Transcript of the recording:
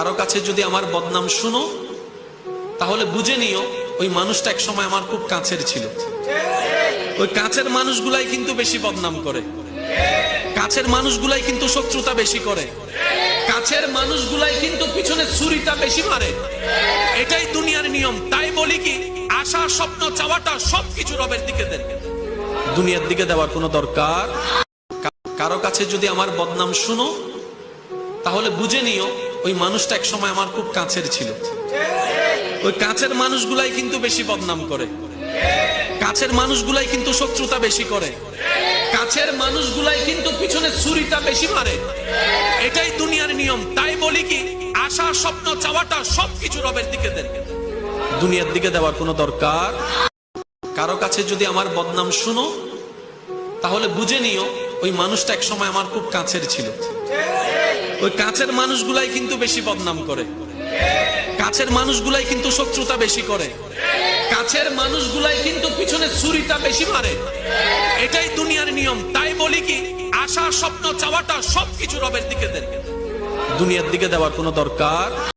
কারও কাছে যদি আমার বদনাম শুনো, তাহলে বুঝে নিও, ওই মানুষটা এক সময় আমার খুব কাছের ছিল। ওই কাছের মানুষগুলাই কিন্তু বেশি বদনাম করে। কাছের মানুষগুলাই কিন্তু শত্রুতা বেশি করে। কাছের মানুষগুলাই কিন্তু পিছনে ছুরিটা বেশি মারে। এটাই দুনিয়ার নিয়ম। তাই বলি কি, আশা, স্বপ্ন, চাওয়াটা সবকিছু রবের দিকে দেন। দুনিয়ার দিকে দেওয়ার কোনো দরকার? কারও কাছে যদি আমার বদনাম শুনো, তাহলে বুঝে নিও ওই মানুষটা এক সময় আমার খুব কাছের ছিল। ওই কাছের মানুষগুলাই কিন্তু বেশি বদনাম করে। কাছের মানুষগুলাই কিন্তু শত্রুতা বেশি করে। কাছের মানুষগুলাই কিন্তু পিছনে ছুরিটা বেশি মারে। এটাই দুনিয়ার নিয়ম। তাই বলি কি, আশা, স্বপ্ন, চাওয়াটা সবকিছু রবের দিকে দেন। দুনিয়ার দিকে দেওয়ার কোনো দরকার? কারও কাছে যদি আমার বদনাম শুনো, তাহলে বুঝে নিও, ওই মানুষটা এক সময় আমার খুব কাছের ছিল। ওই কাছের মানুষগুলাই কিন্তু বেশি বদনাম করে। কাছের মানুষগুলাই কিন্তু শত্রুতা বেশি করে। কাছের মানুষগুলাই কিন্তু পিছনে ছুরিটা বেশি মারে। এটাই দুনিয়ার নিয়ম। তাই বলি কি, আশা, স্বপ্ন, চাওয়াটা সবকিছু রবের দিকে দেন। দুনিয়ার দিকে দেওয়ার কোনো দরকার